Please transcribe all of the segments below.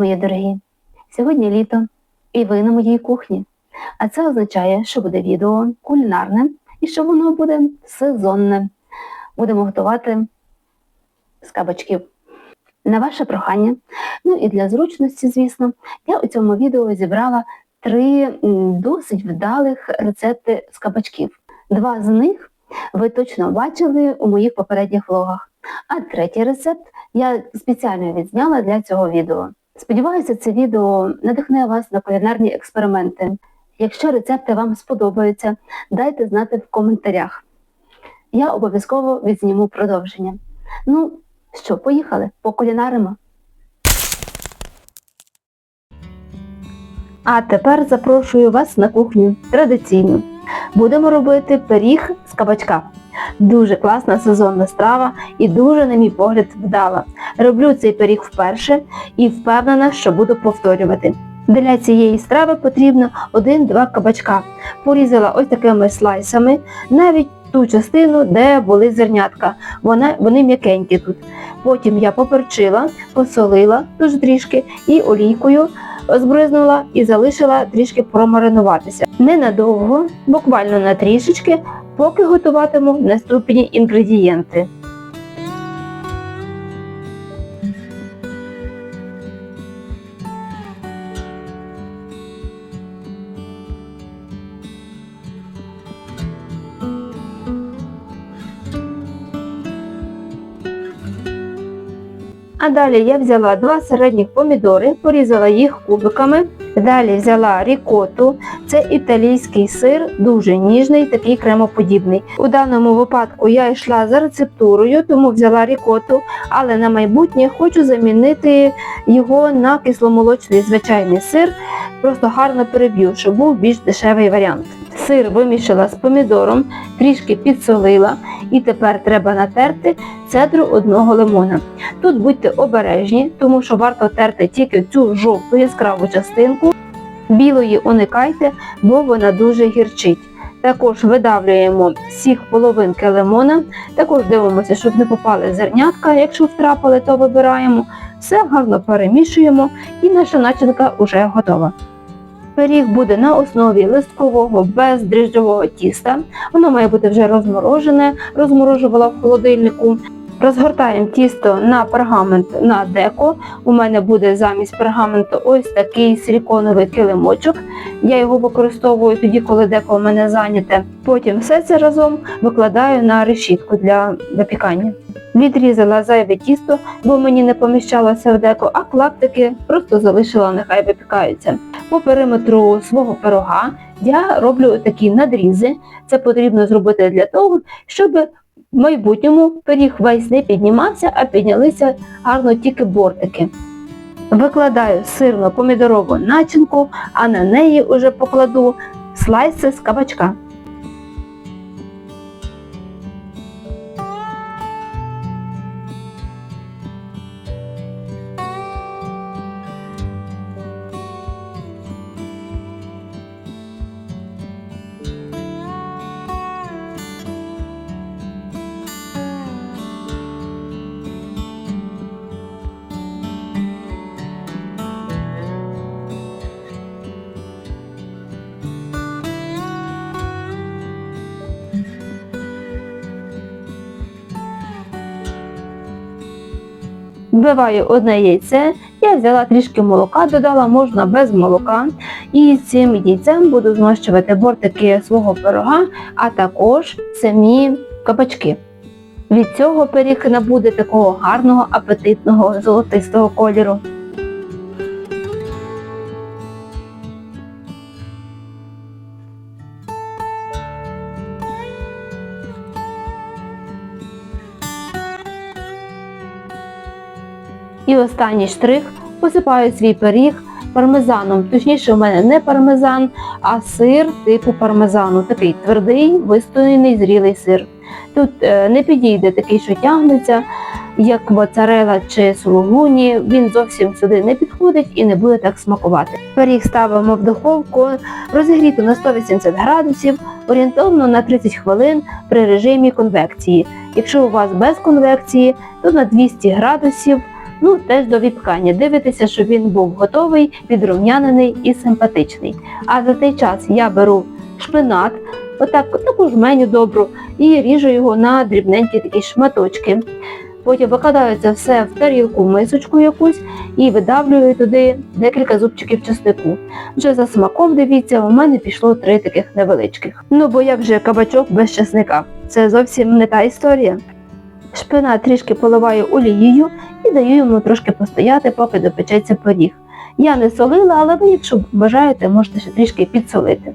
мої дорогі! Сьогодні літо, і ви на моїй кухні. А це означає, що буде відео кулінарне і що воно буде сезонне. Будемо готувати з кабачків. На ваше прохання, ну і для зручності, звісно, я у цьому відео зібрала три досить вдалих рецепти з кабачків. Два з них ви точно бачили у моїх попередніх влогах. А третій рецепт я спеціально відзняла для цього відео. Сподіваюся, це відео надихне вас на кулінарні експерименти. Якщо рецепти вам сподобаються, дайте знати в коментарях. Я обов'язково відзніму продовження. Ну що, поїхали, покулінаримо. А тепер запрошую вас на кухню традиційно. Будемо робити пиріг з кабачка. Дуже класна сезонна страва і дуже, на мій погляд, вдала. Роблю цей пиріг вперше і впевнена, що буду повторювати. Для цієї страви потрібно 1-2 кабачка. Порізала ось такими слайсами, навіть ту частину, де були зернятка. Вона, вони м'якенькі тут. Потім я поперчила, посолила дуже трішки і олійкою збризнула і залишила трішки промаринуватися. Ненадовго, буквально на трішечки, поки готуватиму наступні інгредієнти. А далі я взяла два середніх помідори, порізала їх кубиками. Далі взяла рікоту, це італійський сир, дуже ніжний, такий кремоподібний. У даному випадку я йшла за рецептурою, тому взяла рікоту, але на майбутнє хочу замінити його на кисломолочний звичайний сир, просто гарно переб'ю, щоб був більш дешевий варіант. Сир вимішала з помідором, трішки підсолила і тепер треба натерти цедру одного лимона. Тут будьте обережні, тому що варто терти тільки цю жовту яскраву частинку. Білої уникайте, бо вона дуже гірчить. Також видавлюємо сік половинки лимона, також дивимося, щоб не попали зернятка, якщо втрапили, то вибираємо. Все гарно перемішуємо і наша начинка вже готова. Пиріг буде на основі листкового бездріжджового тіста. Воно має бути вже розморожене, розморожувала в холодильнику. Розгортаємо тісто на пергамент на деко. У мене буде замість пергаменту ось такий силіконовий килимочок. Я його використовую тоді, коли деко у мене зайняте. Потім все це разом викладаю на решітку для випікання. Відрізала зайве тісто, бо мені не поміщалося в деко, а клаптики просто залишила, нехай випікаються. По периметру свого пирога я роблю такі надрізи. Це потрібно зробити для того, щоб в майбутньому пиріг весь не піднімався, а піднялися гарно тільки бортики. Викладаю сирно помідорову начинку, а на неї вже покладу слайси з кабачка. Вбиваю одне яйце, я взяла трішки молока, додала можна без молока. І цим яйцем буду змащувати бортики свого пирога, а також самі кабачки. Від цього пиріг набуде такого гарного апетитного золотистого кольору. І останній штрих посипаю свій пиріг пармезаном. Точніше, у мене не пармезан, а сир типу пармезану. Такий твердий, вистояний, зрілий сир. Тут е, не підійде такий, що тягнеться, як моцарела чи сулугуні. Він зовсім сюди не підходить і не буде так смакувати. Пиріг ставимо в духовку, розігріту на 180 градусів, орієнтовно на 30 хвилин при режимі конвекції. Якщо у вас без конвекції, то на 200 градусів Ну, теж до відкання. Дивитеся, щоб він був готовий, підрум'янений і симпатичний. А за той час я беру шпинат, отак таку жменю добру, і ріжу його на дрібненькі такі шматочки. Потім викладаю це все в тарілку, мисочку якусь і видавлюю туди декілька зубчиків чеснику. Вже за смаком, дивіться, у мене пішло три таких невеличких. Ну бо як же кабачок без чесника? Це зовсім не та історія. Шпинат трішки поливаю олією і даю йому трошки постояти, поки допечеться пиріг. Я не солила, але ви, якщо бажаєте, можете ще трішки підсолити.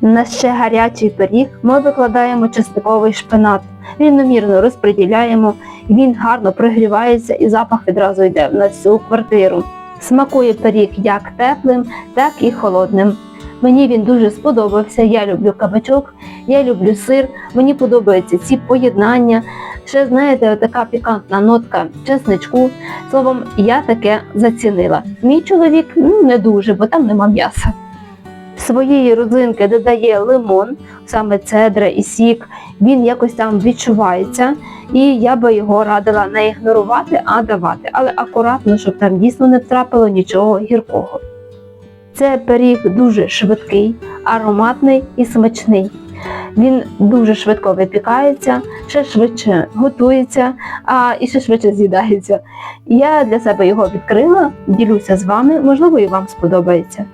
На ще гарячий пиріг ми викладаємо чесниковий шпинат. Рівномірно розподіляємо, він гарно прогрівається і запах відразу йде на всю квартиру. Смакує пиріг як теплим, так і холодним. Мені він дуже сподобався. Я люблю кабачок, я люблю сир. Мені подобаються ці поєднання. Ще знаєте, така пікантна нотка чесничку. Словом, я таке зацінила. Мій чоловік ну, не дуже, бо там нема м'яса. Своєї родзинки додає лимон, саме цедра і сік. Він якось там відчувається, і я би його радила не ігнорувати, а давати, але акуратно, щоб там дійсно не втрапило нічого гіркого. Це пиріг дуже швидкий, ароматний і смачний. Він дуже швидко випікається, ще швидше готується, а і ще швидше з'їдається. Я для себе його відкрила, ділюся з вами, можливо, і вам сподобається.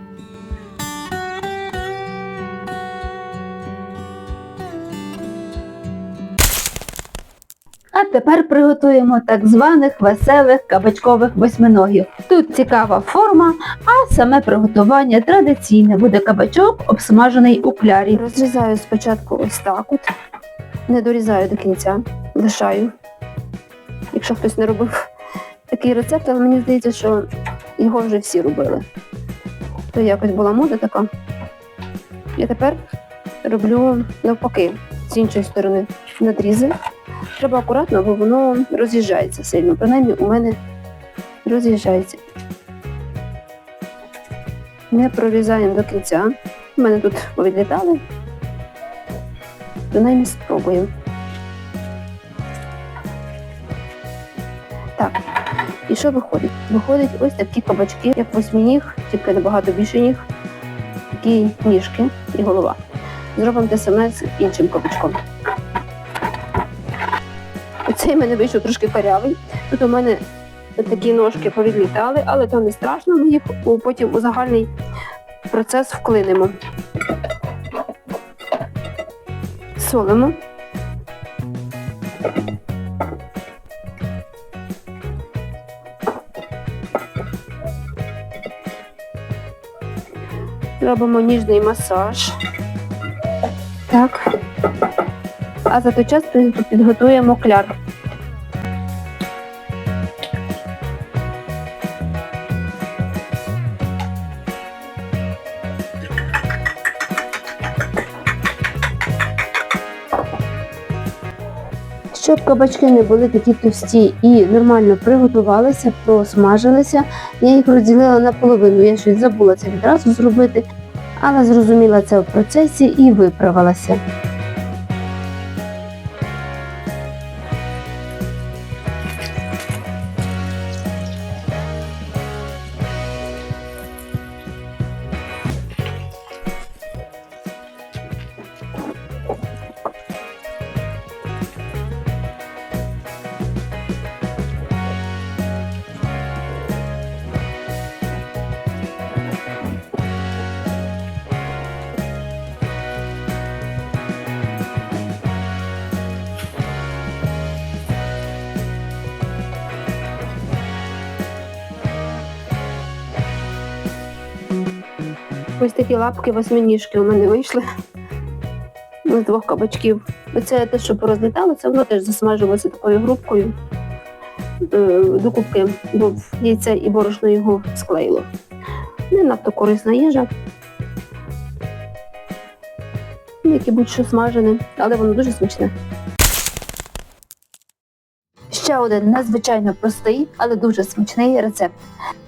Тепер приготуємо так званих веселих кабачкових восьминогів. Тут цікава форма, а саме приготування традиційне буде кабачок, обсмажений у клярі. Розрізаю спочатку ось так от, не дорізаю до кінця, лишаю. Якщо хтось не робив такий рецепт, але мені здається, що його вже всі робили. То якось була мода така. І тепер роблю навпаки, з іншої сторони надрізи. Треба акуратно, бо воно роз'їжджається сильно. Принаймні у мене роз'їжджається. Не прорізаємо до кінця. У мене тут повідлітали. Принаймні спробуємо. Так. І що виходить? Виходить ось такі кабачки, як восьминіг, тільки набагато більше ніг. Такі ніжки і голова. Зробимо те саме з іншим кабачком. Оцей в мене вийшов трошки корявий. Тут у мене такі ножки повідлітали, але то не страшно, ми їх потім у загальний процес вклинемо. Солимо. Робимо ніжний масаж. Так. А за той час підготуємо кляр. Щоб кабачки не були такі товсті і нормально приготувалися, просмажилися, я їх розділила на половину. Я щось забула це відразу зробити, але зрозуміла це в процесі і виправилася. Ось такі лапки восьминіжки у мене вийшли. З двох кабачків. Оце те, що порозліталося, воно теж засмажилося такою грубкою е, докупки, бо яйце і борошно його склеїло. Не надто корисна їжа. Як і будь-що смажене, але воно дуже смачне. Ще один надзвичайно простий, але дуже смачний рецепт.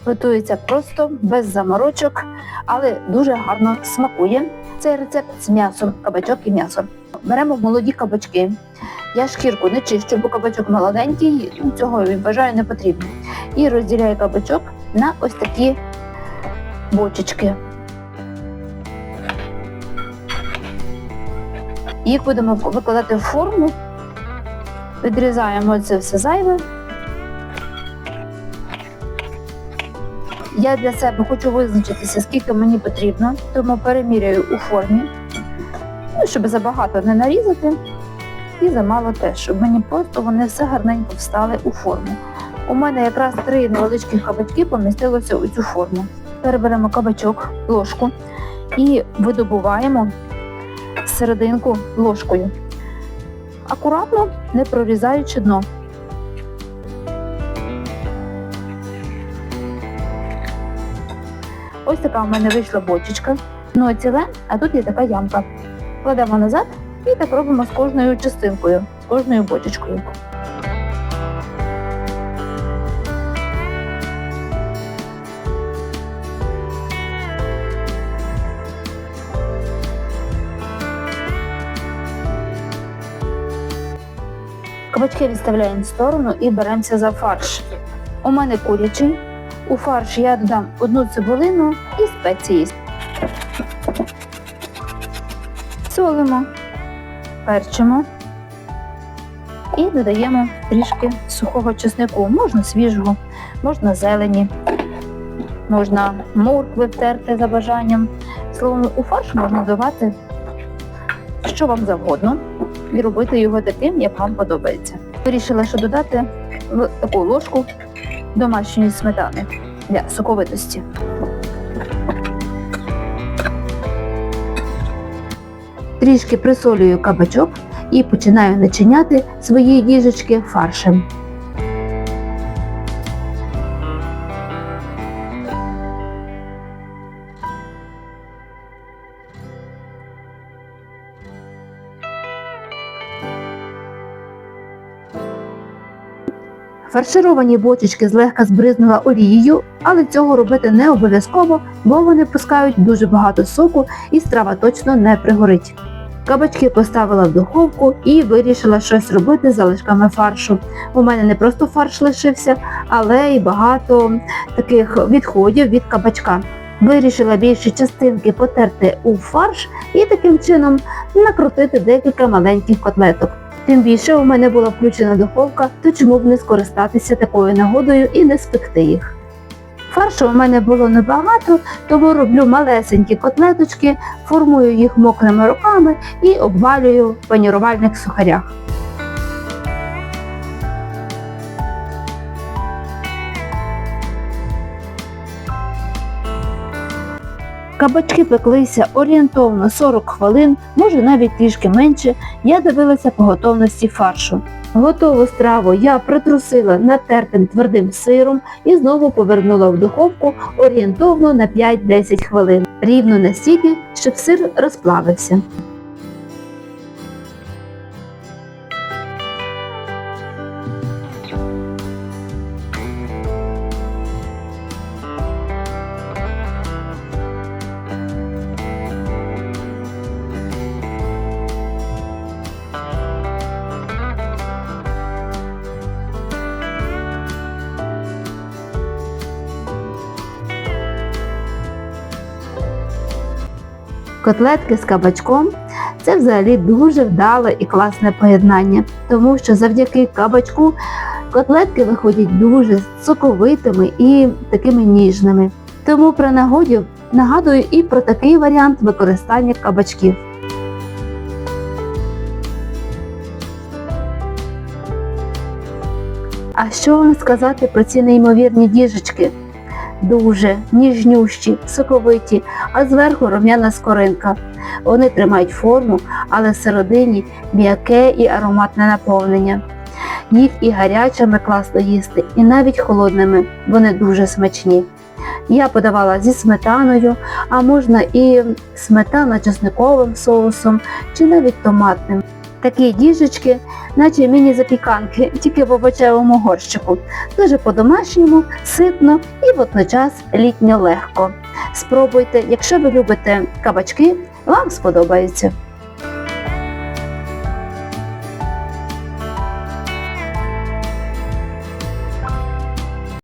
Готується просто, без заморочок, але дуже гарно смакує. Цей рецепт з м'ясом, кабачок і м'ясо. Беремо молоді кабачки. Я шкірку не чищу, бо кабачок молоденький, цього вважаю не потрібно. І розділяю кабачок на ось такі бочечки. Їх будемо викладати в форму, відрізаємо це все зайве. Я для себе хочу визначитися, скільки мені потрібно, тому переміряю у формі, ну, щоб забагато не нарізати, і замало теж, щоб мені просто вони все гарненько встали у форму. У мене якраз три невеличкі кабачки помістилося у цю форму. Тепер беремо кабачок, ложку і видобуваємо серединку ложкою. Акуратно, не прорізаючи дно. Ось така у мене вийшла бочечка. Дно ціле, а тут є така ямка. Кладемо назад і так робимо з кожною частинкою, з кожною бочечкою. Кабачки відставляємо в сторону і беремося за фарш. У мене курячий. У фарш я додам одну цибулину і спеції. Солимо, перчимо і додаємо трішки сухого чеснику. Можна свіжого, можна зелені, можна моркви втерти за бажанням. Словом, у фарш можна додавати що вам завгодно і робити його таким, як вам подобається. Вирішила, що додати в таку ложку домашньої сметани для соковитості. Трішки присолюю кабачок і починаю начиняти свої діжечки фаршем. Фаршировані бочечки злегка збризнула олією, але цього робити не обов'язково, бо вони пускають дуже багато соку і страва точно не пригорить. Кабачки поставила в духовку і вирішила щось робити з залишками фаршу. У мене не просто фарш лишився, але й багато таких відходів від кабачка. Вирішила більші частинки потерти у фарш і таким чином накрутити декілька маленьких котлеток. Тим більше у мене була включена духовка, то чому б не скористатися такою нагодою і не спекти їх. Фаршу у мене було небагато, тому роблю малесенькі котлеточки, формую їх мокрими руками і обвалюю в панірувальних сухарях. Кабачки пеклися орієнтовно 40 хвилин, може навіть трішки менше. Я дивилася по готовності фаршу. Готову страву я притрусила натертим твердим сиром і знову повернула в духовку орієнтовно на 5-10 хвилин, рівно настільки, щоб сир розплавився. Котлетки з кабачком це взагалі дуже вдале і класне поєднання, тому що завдяки кабачку котлетки виходять дуже соковитими і такими ніжними. Тому при нагоді нагадую і про такий варіант використання кабачків. А що вам сказати про ці неймовірні діжечки? Дуже ніжнющі, соковиті, а зверху рум'яна скоринка. Вони тримають форму, але всередині м'яке і ароматне наповнення. Їх і гарячими класно їсти, і навіть холодними. Вони дуже смачні. Я подавала зі сметаною, а можна і сметана чесниковим соусом, чи навіть томатним. Такі діжечки, наче міні-запіканки, тільки в овочевому горщику. Дуже по-домашньому, ситно і водночас літньо легко. Спробуйте, якщо ви любите кабачки, вам сподобається.